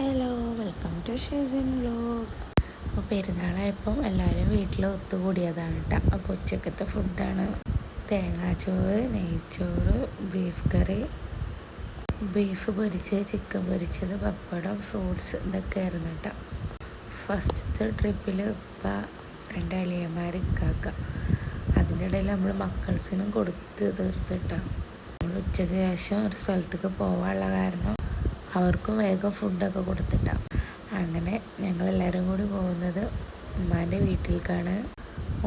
Hello welcome to ഷേസിൻ vlog അപ്പോൾ പെരുന്നാളായപ്പം എല്ലാവരും വീട്ടിൽ ഒത്തുകൂടിയതാണ് കേട്ടോ അപ്പോൾ ഉച്ചക്കത്തെ ഫുഡാണ് തേങ്ങാച്ചോറ് നെയ്ച്ചോറ് ബീഫ് കറി ബീഫ് പൊരിച്ചത് ചിക്കൻ പൊരിച്ചത് പപ്പടം ഫ്രൂട്ട്സ് ഇതൊക്കെ ആയിരുന്നു കേട്ടോ ഫസ്റ്റത്തെ ട്രിപ്പിൽ ഇപ്പം രണ്ട് അളിയന്മാർ ഇക്കാക്ക. അതിന്റെ ഇടയിൽ നമ്മൾ മക്കൾസിനും കൊടുത്ത് തീർത്തിട്ടാണ് നമ്മൾ ഉച്ചയ്ക്ക് ശേഷം ഒരു സ്ഥലത്തേക്ക് പോകാനുള്ള കാരണം അവർക്കും വേഗം ഫുഡൊക്കെ കൊടുത്തിട്ടാണ് അങ്ങനെ ഞങ്ങളെല്ലാവരും കൂടി പോകുന്നത് ഉമ്മാന്റെ വീട്ടിലേക്കാണ്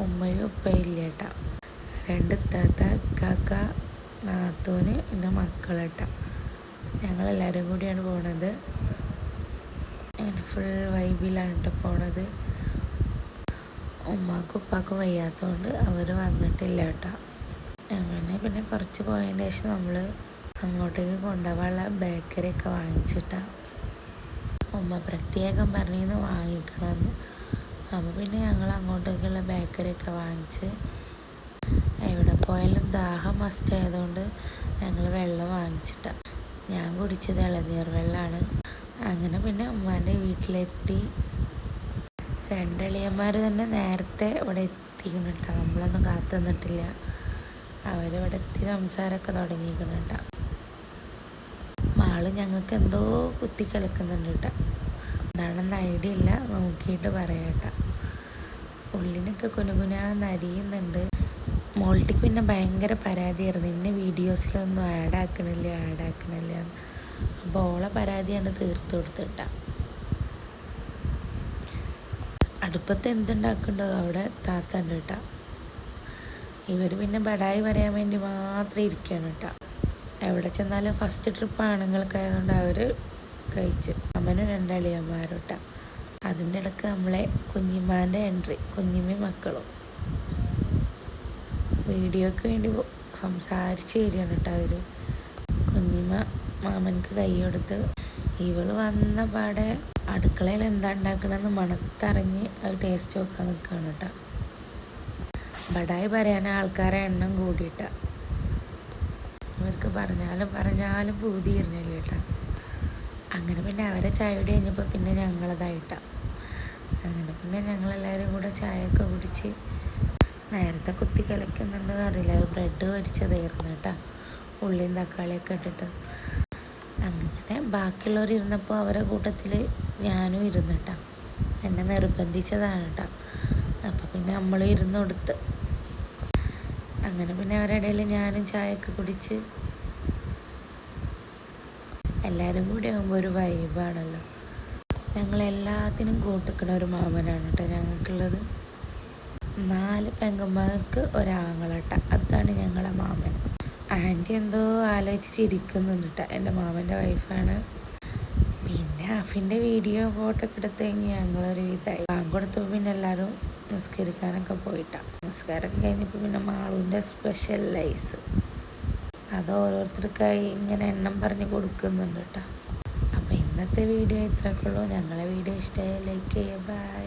ഉമ്മയും ഉപ്പയും ഇല്ലേട്ട. രണ്ട് താത്ത കാക്ക നാത്തൂന് എന്റെ മക്കളേട്ട. ഞങ്ങളെല്ലാവരും കൂടിയാണ് പോണത്. അങ്ങനെ ഫുൾ വൈബിലാണ് കേട്ടോ പോണത്. ഉമ്മാക്കും ഉപ്പാക്കും വയ്യാത്തതുകൊണ്ട് അവർ വന്നിട്ടില്ല കേട്ടോ അങ്ങനെ പിന്നെ കുറച്ച് പോയതിന് ശേഷം നമ്മൾ അങ്ങോട്ടേക്ക് കൊണ്ടുപോകാനുള്ള ബേക്കറിയൊക്കെ വാങ്ങിച്ചിട്ടാണ് ഉമ്മ പ്രത്യേകം പറഞ്ഞിന്ന് വാങ്ങിക്കണമെന്ന്. അപ്പോൾ പിന്നെ ഞങ്ങൾ അങ്ങോട്ടേക്കുള്ള ബേക്കറിയൊക്കെ വാങ്ങിച്ച് എവിടെ പോയാലും ദാഹം മസ്റ്റ് ആയതുകൊണ്ട് ഞങ്ങൾ വെള്ളം വാങ്ങിച്ചിട്ടാണ് ഞാൻ കുടിച്ചത് ഇളനീർ വെള്ളമാണ് അങ്ങനെ പിന്നെ ഉമ്മാന്റെ വീട്ടിലെത്തി. രണ്ടളിയന്മാർ തന്നെ നേരത്തെ ഇവിടെ എത്തിക്കണം കേട്ടോ നമ്മളൊന്നും കാത്തു നിന്നിട്ടില്ല. അവരിവിടെ എത്തി സംസാരമൊക്കെ തുടങ്ങിയിരിക്കണം കേട്ടോ മാൾ ഞങ്ങൾക്ക് എന്തോ കുത്തി കളിക്കുന്നുണ്ട് കേട്ടോ. എന്താണെന്ന് ഐഡിയ ഇല്ല. നോക്കിയിട്ട് പറയാം ഉള്ളിനൊക്കെ കുനുകുനാന്ന് നരിയുന്നുണ്ട്. മോൾട്ടിക്ക് പിന്നെ ഭയങ്കര പരാതിയായിരുന്നു. ഇന്ന വീഡിയോസിലൊന്നും ആഡ് ആക്കണില്ല ആഡ് ആക്കണില്ല അപ്പോൾ ഓളെ പരാതിയാണ് തീർത്തു കൊടുത്തിട്ട അടുപ്പത്ത് എന്തുണ്ടാക്കണ്ടോ അവിടെ താത്തന്റെ കേട്ടോ. ഇവർ പിന്നെ ബടായി പറയാൻ വേണ്ടി മാത്രം ഇരിക്കുകയാണ് കേട്ടോ. എവിടെ ചെന്നാലും ഫസ്റ്റ് ട്രിപ്പ് ആണുങ്ങൾക്കായതുകൊണ്ട് അവർ കഴിച്ച്. അമ്മനും രണ്ടളിയന്മാരോട്ട. അതിന്റെ ഇടയ്ക്ക് നമ്മളെ കുഞ്ഞിമാന്റെ എൻട്രി കുഞ്ഞിമ്മ മക്കളും. വീഡിയോയ്ക്ക് വേണ്ടി സംസാരിച്ച് വരികയാണ് കേട്ടോ അവർ കുഞ്ഞിമ്മ മാമനക്ക് കൈ കൊടുത്ത് വന്ന പാടെ അടുക്കളയിൽ എന്താ ഉണ്ടാക്കണമെന്ന് മണത്തറിഞ്ഞ് അത് ടേസ്റ്റ് നോക്കാൻ നിൽക്കുകയാണ് കേട്ടോ. ബടായി പറയാൻ ആൾക്കാരെ എണ്ണം കൂടിയിട്ട. ഇവർക്ക് പറഞ്ഞാലും പറഞ്ഞാലും പൂതിയിരുന്നില്ല കേട്ടോ. അങ്ങനെ പിന്നെ അവരെ ചായ കൂടി കഴിഞ്ഞപ്പോൾ പിന്നെ ഞങ്ങളതായിട്ടാണ് അങ്ങനെ പിന്നെ ഞങ്ങളെല്ലാവരും കൂടെ ചായയൊക്കെ കുടിച്ച് നേരത്തെ കുത്തി കലക്കുന്നുണ്ടെന്ന് അറിയില്ല. ബ്രെഡ് പൊരിച്ചതായിരുന്നു കേട്ടോ. ഉള്ളിയും തക്കാളിയൊക്കെ ഇട്ടിട്ട്. അങ്ങനെ ബാക്കിയുള്ളവർ ഇരുന്നപ്പോൾ അവരെ കൂട്ടത്തിൽ ഞാനും ഇരുന്നിട്ടാ എന്നെ നിർബന്ധിച്ചതാണ് കേട്ടോ. അപ്പോൾ പിന്നെ നമ്മൾ ഇരുന്ന് കൊടുത്ത്. അങ്ങനെ പിന്നെ അവരുടെ ഇടയിൽ ഞാനും ചായയൊക്കെ കുടിച്ച് എല്ലാവരും കൂടി ആകുമ്പോൾ ഒരു വൈബാണല്ലോ ഞങ്ങൾ എല്ലാത്തിനും കൂട്ടിക്കണ ഒരു മാമനാണ് കേട്ടോ ഞങ്ങൾക്കുള്ളത്. നാല് പെങ്ങന്മാർക്ക് ഒരാങ്ങളട്ട. അതാണ് ഞങ്ങളെ മാമൻ. ആന്റി എന്തോ ആലോചിച്ച് ചിരിക്കുന്നുണ്ട് കേട്ടോ എന്റെ മാമന്റെ വൈഫാണ് പിന്നെ അഫിന്റെ വീഡിയോ ഫോട്ടോ ഒക്കെ എടുത്ത് കഴിഞ്ഞ് ഞങ്ങളൊരു വിധമായി കൊടുത്തപ്പോൾ പിന്നെ എല്ലാവരും നിസ്കരിക്കാനൊക്കെ പോയിട്ടാണ് നിസ്കാരമൊക്കെ കഴിഞ്ഞപ്പോൾ പിന്നെ മാളുവിന്റെ സ്പെഷ്യൽ ലൈസ് അത് ഓരോരുത്തർക്കായി ഇങ്ങനെ എണ്ണം പറഞ്ഞ് കൊടുക്കുന്നുണ്ട് കേട്ടോ. അപ്പോൾ ഇന്നത്തെ വീഡിയോ ഇത്രയൊക്കെ ഉള്ളൂ. ഞങ്ങളെ വീഡിയോ ഇഷ്ടമായി ലൈക്ക് ചെയ്യുക. ബൈ